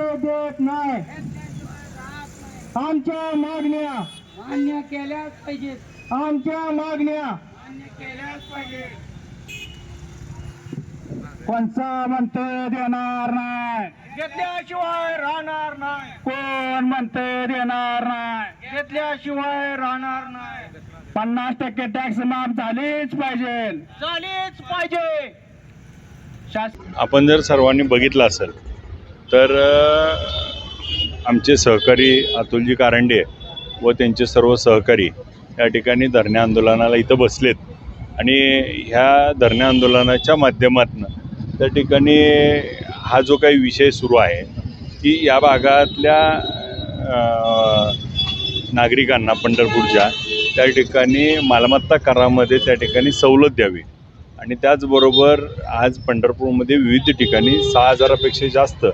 मतं देत नाही. आमच्या मागण्या मान्य केल्याच पाहिजेत आमच्या मागण्या मान्य केल्याच पाहिजे. कोणचा म्हणतोय देणार नाही. घेतल्याशिवाय राहणार नाही. कोण म्हणतोय देणार नाही. घेतल्याशिवाय राहणार नाही. पन्नास टक्के टॅक्स माफ झालीच पाहिजे. झालीच पाहिजे. आपण जर सर्वांनी बघितलं असेल तर आमचे सहकारी अतुलजी कारंडे व त्यांचे सर्व सहकारी या ठिकाणी धरणे आंदोलनाला इथं बसलेत. आणि ह्या धरणे आंदोलनाच्या माध्यमातून त्या ठिकाणी हा जो काही विषय सुरू आहे की या भागातल्या नागरिकांना पंढरपूरच्या त्या ठिकाणी मालमत्ता करामध्ये त्या ठिकाणी सवलत द्यावी. आणि त्याचबरोबर आज पंढरपूरमध्ये विविध ठिकाणी सहा हजारापेक्षा जास्त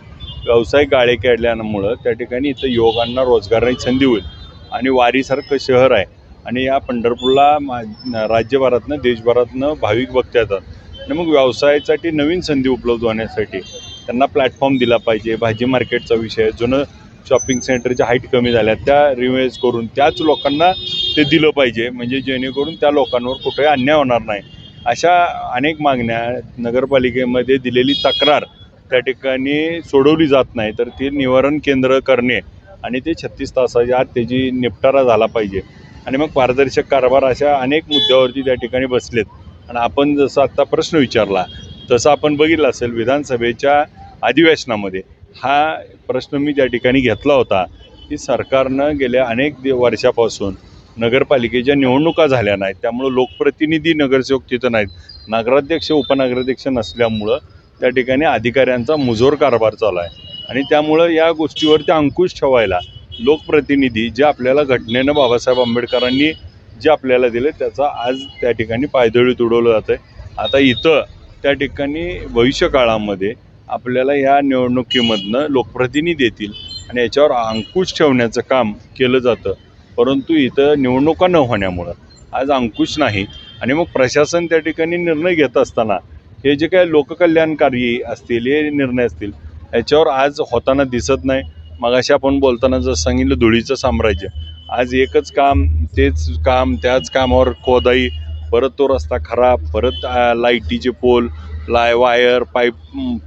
व्यावसायिक गाळे काढल्यामुळं त्या ठिकाणी इथं युवकांना रोजगाराची संधी होईल. आणि वारीसारखं शहर आहे. आणि या पंढरपूरला मा राज्यभरातनं देशभरातनं भाविक भक्त येतात. आणि मग व्यवसायासाठी नवीन संधी उपलब्ध होण्यासाठी त्यांना प्लॅटफॉर्म दिला पाहिजे. भाजी मार्केटचा विषय जुनं शॉपिंग सेंटरच्या हाईट कमी झाल्या त्या रिवेज करून त्याच लोकांना ते दिलं पाहिजे. म्हणजे जेणेकरून त्या लोकांवर कुठेही अन्याय होणार नाही. अशा अनेक मागण्या नगरपालिकेमध्ये दिलेली तक्रार त्या ठिकाणी सोडवली जात नाही तर ती निवारण केंद्र करणे आणि ते छत्तीस तासाच्या आत त्याची निपटारा झाला पाहिजे. आणि मग पारदर्शक कारभार अशा अनेक मुद्द्यावरती त्या ठिकाणी बसलेत. आणि आपण जसं आत्ता प्रश्न विचारला तसं आपण बघितलं असेल विधानसभेच्या अधिवेशनामध्ये हा प्रश्न मी त्या ठिकाणी घेतला होता की सरकारनं गेल्या अनेक दि वर्षापासून नगरपालिकेच्या निवडणुका झाल्या नाहीत. त्यामुळं लोकप्रतिनिधी नगरसेवक तिथं नाहीत. नगराध्यक्ष उपनगराध्यक्ष नसल्यामुळं त्या ठिकाणी अधिकाऱ्यांचा मुजोर कारभार चालू आहे. आणि त्यामुळं या गोष्टीवरती अंकुश ठेवायला लोकप्रतिनिधी जे आपल्याला घटनेनं बाबासाहेब आंबेडकरांनी जे आपल्याला दिले त्याचा आज त्या ठिकाणी पायदळी तुडवलं जातं आहे आता इथं त्या ठिकाणी भविष्यकाळामध्ये आपल्याला या निवडणुकीमधनं लोकप्रतिनिधी येतील आणि याच्यावर अंकुश ठेवण्याचं काम केलं जातं. परंतु इथं निवडणुका न होण्यामुळं आज अंकुश नाही. आणि मग प्रशासन त्या ठिकाणी निर्णय घेत असताना हे जे काही लोककल्याणकारी असतील हे निर्णय असतील याच्यावर आज होताना दिसत नाही. मगाशी आपण बोलताना जर सांगितलं धुळीचं साम्राज्य. आज एकच काम तेच काम त्याच कामावर खोदाई परत तो रस्ता खराब परत लाईटीचे पोल लाय वायर पाईप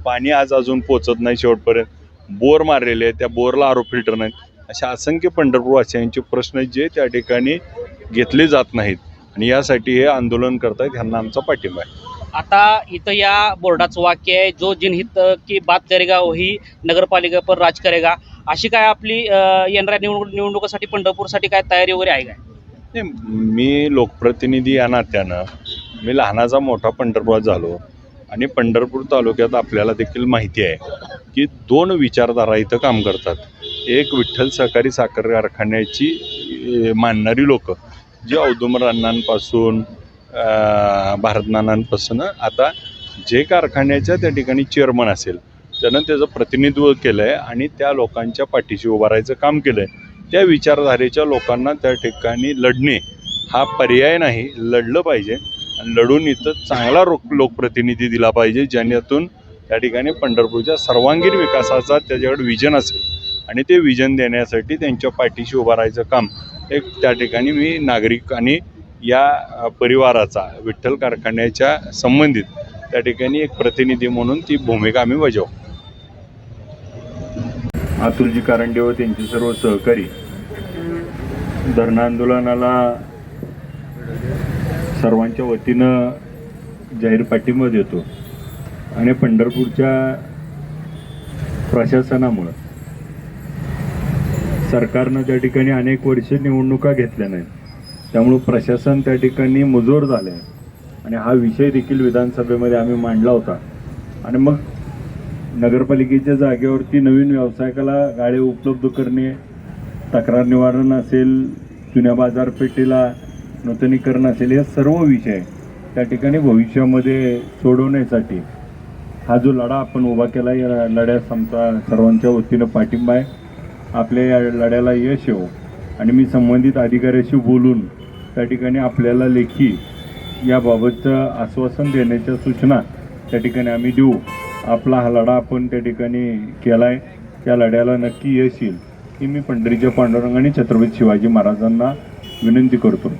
पाणी आज अजून पोचत नाही शेवटपर्यंत. बोर मारलेले आहेत त्या बोरला आरो फिल्टर नाहीत. अशा असंख्य पंढरपूरवासियांचे प्रश्न जे त्या ठिकाणी घेतले जात नाहीत. आणि यासाठी हे आंदोलन करतायत ह्यांना आमचा पाठिंबा आहे. आता इथं या बोर्डाचं वाक्य आहे जो जिनहित की बात करेगा वही नगरपालिका पर राज करेगा. अशी काय आपली येणाऱ्या निवडणूक निवडणुकीसाठी पंढरपूरसाठी काय तयारी वगैरे आहे काय? नाही मी लोकप्रतिनिधी या नात्यानं मी लहानाचा मोठा पंढरपुरात झालो आणि पंढरपूर तालुक्यात आपल्याला देखील माहिती आहे की दोन विचारधारा इथं काम करतात. एक विठ्ठल सहकारी साखर कारखान्याची मानणारी लोक जी औदुंबर अण्णांपासून भारतनानांपासून आता जे कारखान्याच्या त्या ठिकाणी चेअरमन असेल त्यानं त्याचं प्रतिनिधित्व केलं आहे आणि त्या लोकांच्या पाठीशी उभं राहायचं काम केलं आहे त्या विचारधारेच्या लोकांना त्या ठिकाणी लढणे हा पर्याय नाही. लढलं पाहिजे आणि लढून इथं चांगला रोक लोकप्रतिनिधी दिला पाहिजे ज्याच्यातून त्या ठिकाणी पंढरपूरच्या सर्वांगीण विकासाचा त्याच्याकडे विजन असेल. आणि ते विजन देण्यासाठी त्यांच्या पाठीशी उभं राहायचं काम एक त्या ठिकाणी मी नागरिक आणि या परिवाराचा विठ्ठल कारखान्याच्या संबंधित त्या ठिकाणी एक प्रतिनिधी म्हणून ती भूमिका आम्ही बजावू. अतुलजी कारंडे व त्यांचे सर्व सहकारी धरण आंदोलनाला सर्वांच्या वतीनं जाहीर पाठिंबा देतो आणि पंढरपूरच्या प्रशासनामुळं सरकारनं त्या ठिकाणी अनेक वर्ष निवडणुका घेतल्या नाहीत त्यामुळं प्रशासन त्या ठिकाणी मुजोर झालं आहे आणि हा विषय देखील विधानसभेमध्ये आम्ही मांडला होता. आणि मग नगरपालिकेच्या जागेवरती नवीन व्यावसायिकाला गाड्या उपलब्ध करणे तक्रार निवारण असेल जुन्या बाजारपेठेला नूतनीकरण असेल हे सर्व विषय त्या ठिकाणी भविष्यामध्ये सोडवण्यासाठी हा जो लढा आपण उभा केला या लढ्यास आमचा सर्वांच्या वतीनं पाठिंबा आहे. आपल्या या लढ्याला यश येऊ आणि मी संबंधित अधिकाऱ्याशी बोलून त्या ठिकाणी आपल्याला लेखी याबाबतचं आश्वासन देण्याच्या सूचना त्या ठिकाणी आम्ही देऊ. आपला हा लढा आपण त्या ठिकाणी केला आहे त्या लढ्याला नक्की यश येईल ही मी पंढरीच्या पांडुरंग आणि छत्रपती शिवाजी महाराजांना विनंती करतो.